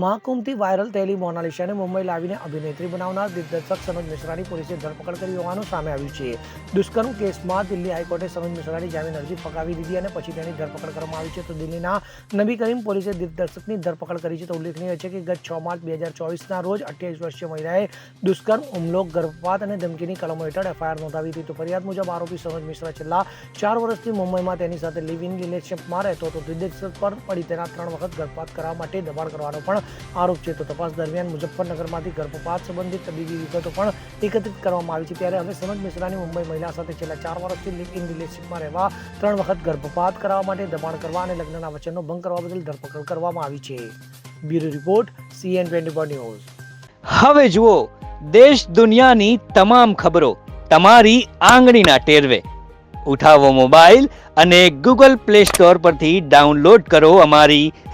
મહાકુંભથી viral થયેલી મોનાલિસાને મુંબઈ લાવીને અભિનેત્રી બનાવનાર દિગ્દર્શક સનોજ મિશ્રાની પોલીસે ધરપકડ કરી હોવાનું સામે આવ્યું છે. દુષ્કર્મ કેસમાં દિલ્હી હાઈકોર્ટે સનોજ મિશ્રાની જામીન અરજી ફગાવી દીધી અને પછી તેની ધરપકડ કરવામાં આવી છે. તો દિલ્હીના નબી કરીમ પોલીસે દિગ્દર્શકની ધરપકડ કરી છે. તો ઉલ્લેખનીય છે કે ગત છ માર્ચ બે હજાર ચોવીસના રોજ અઠ્યાવીસ વર્ષીય મહિલાએ દુષ્કર્મ, હુમલો, ગર્ભપાત અને ધમકીની કલમો હેઠળ એફઆઈઆર નોંધાવી હતી. તો ફરિયાદ મુજબ આરોપી સનોજ મિશ્રા છેલ્લા ચાર વર્ષથી મુંબઈમાં તેની સાથે લિવ ઇન રિલેશનશીપમાં રહેતો હતો. દિગ્દર્શક પર પડી તેના ત્રણ વખત ગર્ભપાત કરવા માટે દબાણ કરવાનો પણ આરોપ છે તો તપાસ દરમિયાન મુઝફ્ફરનગરમાંથી ગર્ભપાત સંબંધિત તબીબી વિગતો પણ એકત્રિત કરવામાં આવી છે. ત્યારે હવે સનત મિશ્રાની મુંબઈ મહિલા સાથે છેલ્લા ચાર વર્ષથી લિવ ઇન રિલેશનશીપમાં રહેવા, ત્રણ વખત ગર્ભપાત કરાવવા માટે દબાણ કરવા અને લગ્નના વચનનો ભંગ કરવા બદલ ધરપકડ કરવામાં આવી છે. Bureau report CN twenty news. હવે જુઓ, દેશ દુનિયાની તમામ ખબરો તમારી આંગળીના ટેરવે. ઉઠાવો મોબાઈલ અને ગૂગલ પ્લે સ્ટોર પરથી ડાઉનલોડ કરો અમારી